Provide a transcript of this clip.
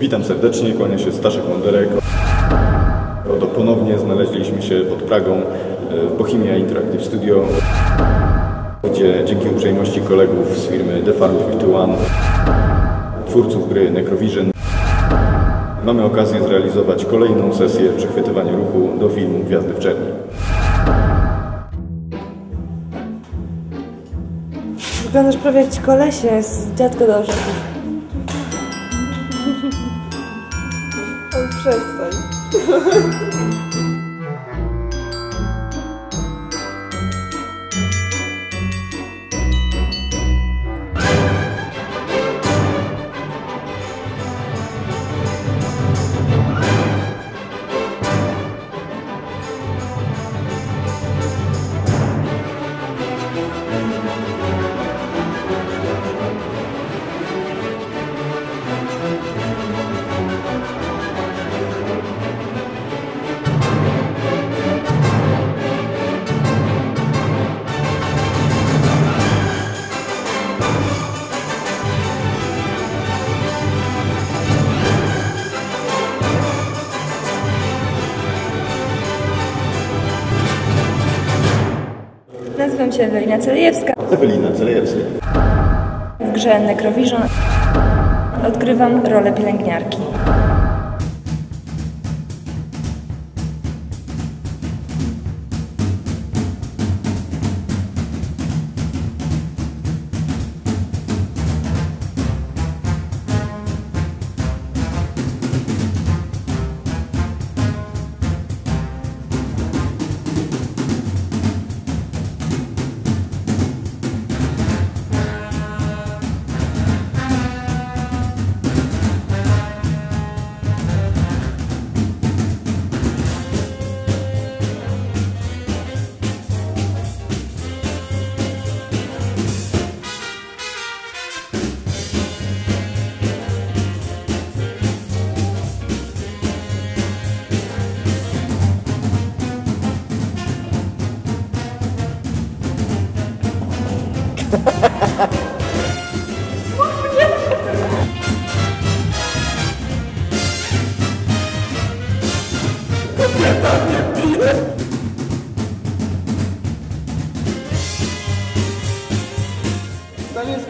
Witam serdecznie, kłania się Staszek Monderek. Oto ponownie znaleźliśmy się pod Pragą e, w Bohemia Interactive Studio, gdzie dzięki uprzejmości kolegów z firmy The Farm 51, twórców gry Necrovision, mamy okazję zrealizować kolejną sesję przechwytywania ruchu do filmu Gwiazdy w Czerni. Wyglądasz prawie jak ci kolesie z dziadko do. Oj, przestań. Nazywam się Ewelina Celejewska. Ewelina Celejewska. W grze Necrovision odgrywam rolę pielęgniarki. Залез.